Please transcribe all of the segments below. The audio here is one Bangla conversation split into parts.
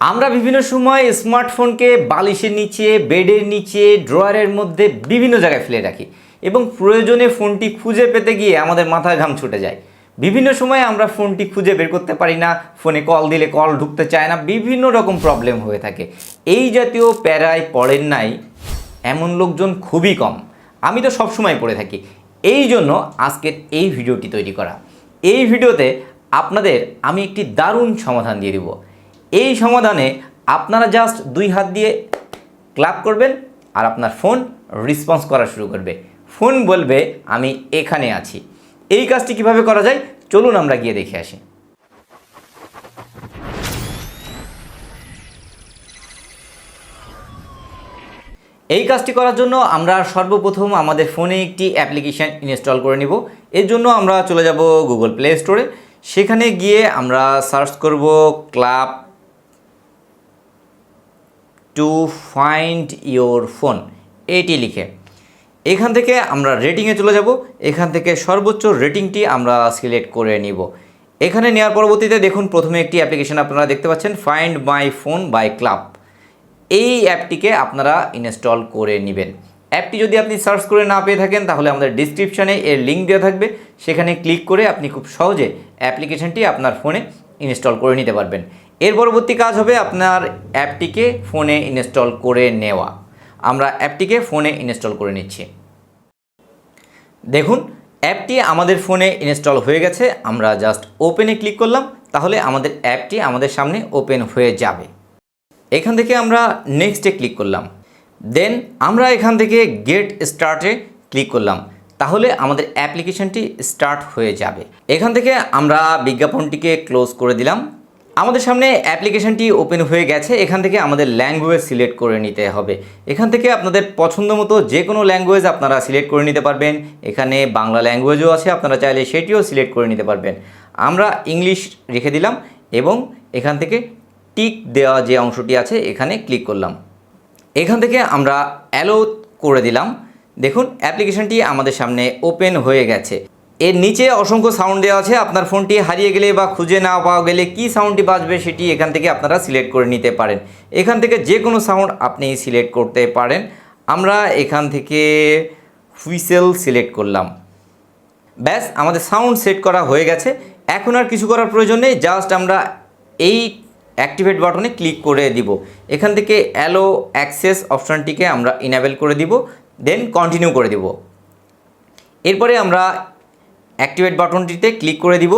আমরা বিভিন্ন সময় স্মার্টফোনকে বালিশের নিচে, বেডের নিচে, ড্রয়ারের মধ্যে বিভিন্ন জায়গায় ফেলে রাখি এবং প্রয়োজনে ফোনটি খুঁজে পেতে গিয়ে আমাদের মাথায় ঘাম ছুটে যায়। বিভিন্ন সময় আমরা ফোনটি খুঁজে বের করতে পারি না, ফোনে কল দিলে কল ঢুকতে চায় না, বিভিন্ন রকম প্রবলেম হয়ে থাকে। এই জাতীয় প্যারায় পড়েন নাই, এমন লোকজন খুবই কম। আমি তো সবসময় পড়ে থাকি। এই জন্য আজকের এই ভিডিওটি তৈরি করা। এই ভিডিওতে আপনাদের আমি একটি দারুণ সমাধান দিয়ে দিব। এই সমাধানে আপনারা জাস্ট দুই হাত দিয়ে ক্লাব করবেন আর আপনার ফোন রেসপন্স করা শুরু করবে। ফোন বলবে, আমি এখানে আছি। এই কাজটি কীভাবে করা যায়? চলুন আমরা গিয়ে দেখে আসি। এই কাজটি করার জন্য আমরা সর্বপ্রথম আমাদের ফোনে একটি অ্যাপ্লিকেশান ইনস্টল করে নিব। এর জন্য আমরা চলে যাব গুগল প্লে স্টোরে সেখানে গিয়ে আমরা সার্চ করব club to find your phone এটি লিখে। এখান থেকে আমরা রেটিংয়ে চলে যাব। এখান থেকে সর্বোচ্চ রেটিংটি আমরা সিলেক্ট করে নিব। এখানে নেওয়ার পরবর্তীতে দেখুন, প্রথমে একটি অ্যাপ্লিকেশন আপনারা দেখতে পাচ্ছেন find my phone by club এই অ্যাপটিকে আপনারা ইনস্টল করে নেবেন। অ্যাপটি যদি আপনি সার্চ করে না পেয়ে থাকেন, তাহলে আমাদের ডিসক্রিপশানে এর লিঙ্ক দেওয়া থাকবে। সেখানে ক্লিক করে আপনি খুব সহজে অ্যাপ্লিকেশনটি আপনার ফোনে ইনস্টল করে নিতে পারবেন। এর পরবর্তী কাজ হবে আপনার অ্যাপটিকে ফোনে ইনস্টল করে নেওয়া। আমরা অ্যাপটিকে ফোনে ইনস্টল করে নিচ্ছি। দেখুন, অ্যাপটি আমাদের ফোনে ইনস্টল হয়ে গেছে। আমরা জাস্ট ওপেনে ক্লিক করলাম, তাহলে আমাদের অ্যাপটি আমাদের সামনে ওপেন হয়ে যাবে। এখান থেকে আমরা নেক্সটে ক্লিক করলাম। দেন আমরা এখান থেকে গেট স্টার্টে ক্লিক করলাম। তাহলে আমাদের অ্যাপ্লিকেশনটি স্টার্ট হয়ে যাবে। এখান থেকে আমরা বিজ্ঞাপনটিকে ক্লোজ করে দিলাম। আমাদের সামনে অ্যাপ্লিকেশনটি ওপেন হয়ে গেছে। এখান থেকে আমাদের ল্যাঙ্গুয়েজ সিলেক্ট করে নিতে হবে। এখান থেকে আপনাদের পছন্দ মতো যে কোনো ল্যাঙ্গুয়েজ আপনারা সিলেক্ট করে নিতে পারবেন। এখানে বাংলা ল্যাঙ্গুয়েজও আছে, আপনারা চাইলে সেটিও সিলেক্ট করে নিতে পারবেন। আমরা ইংলিশ রেখে দিলাম এবং এখান থেকে টিক দেওয়া যে অংশটি আছে, এখানে ক্লিক করলাম। এখান থেকে আমরা অ্যালো করে দিলাম। দেখুন, অ্যাপ্লিকেশনটি আমাদের সামনে ওপেন হয়ে গেছে। এর নিচে অসংখ্য সাউন্ড দেওয়া আছে, আপনার ফোনটি হারিয়ে গেলে বা খুঁজে না পাওয়া গেলে কি সাউন্ডটি বাজবে সেটি এখান থেকে আপনারা সিলেক্ট করে নিতে পারেন। এখান থেকে যে কোনো সাউন্ড আপনি সিলেক্ট করতে পারেন। আমরা এখান থেকে হুইসেল সিলেক্ট করলাম। ব্যাস, আমাদের সাউন্ড সেট করা হয়ে গেছে। এখন আর কিছু করার প্রয়োজন নেই জাস্ট আমরা এই অ্যাক্টিভেট বাটনে ক্লিক করে দিব। এখান থেকে অ্যালো অ্যাক্সেস অপশানটিকে আমরা ইনাবেল করে দিব। দেন কন্টিনিউ করে দিব। এরপরে আমরা অ্যাক্টিভেট বাটনটিতে ক্লিক করে দিব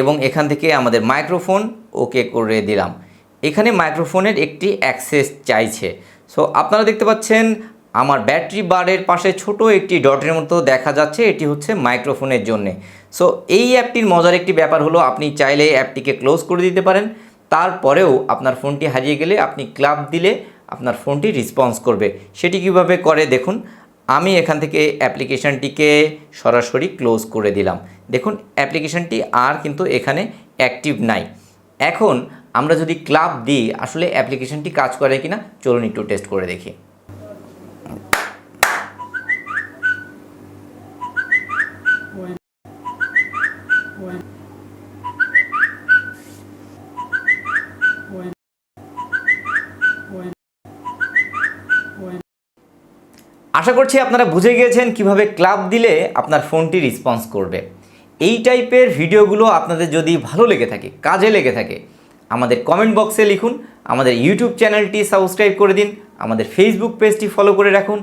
এবং এখান থেকে আমাদের মাইক্রোফোন ওকে করে দিলাম। এখানে মাইক্রোফোনের একটি অ্যাক্সেস চাইছে। সো আপনারা দেখতে পাচ্ছেন, আমার ব্যাটারি বারের পাশে ছোট একটি ডটের মতো দেখা যাচ্ছে, এটি হচ্ছে মাইক্রোফোনের জন্যে। সো এই অ্যাপটির মজার একটি ব্যাপার হলো, আপনি চাইলে অ্যাপটিকে ক্লোজ করে দিতে পারেন। তারপরেও আপনার ফোনটি হারিয়ে গেলে আপনি ক্লাব দিলে আপনার ফোনটি রেসপন্স করবে। সেটি কীভাবে করে দেখুন আমি এখান থেকে অ্যাপ্লিকেশানটিকে সরাসরি ক্লোজ করে দিলাম। দেখুন, অ্যাপ্লিকেশানটি আর কিন্তু এখানে অ্যাক্টিভ নাই। এখন আমরা যদি ক্লাব দিই, আসলে অ্যাপ্লিকেশানটি কাজ করে কিনা, চলুন একটু টেস্ট করে দেখি। আশা করছি আপনারা বুঝে গিয়েছেন কীভাবে ক্লাব দিলে আপনার ফোনটি রেসপন্স করবে। এই টাইপের ভিডিওগুলো আপনাদের যদি ভালো লেগে থাকে, কাজে লেগে থাকে, আমাদের কমেন্ট বক্সে লিখুন, আমাদের ইউটিউব চ্যানেলটি সাবস্ক্রাইব করে দিন, আমাদের ফেসবুক পেজটি ফলো করে রাখুন,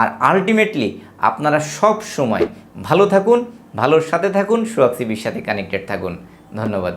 আর আলটিমেটলি আপনারা সব সময় ভালো থাকুন, ভালোর সাথে থাকুন সুয়াক্সিবির সাথে কানেক্টেড থাকুন। ধন্যবাদ।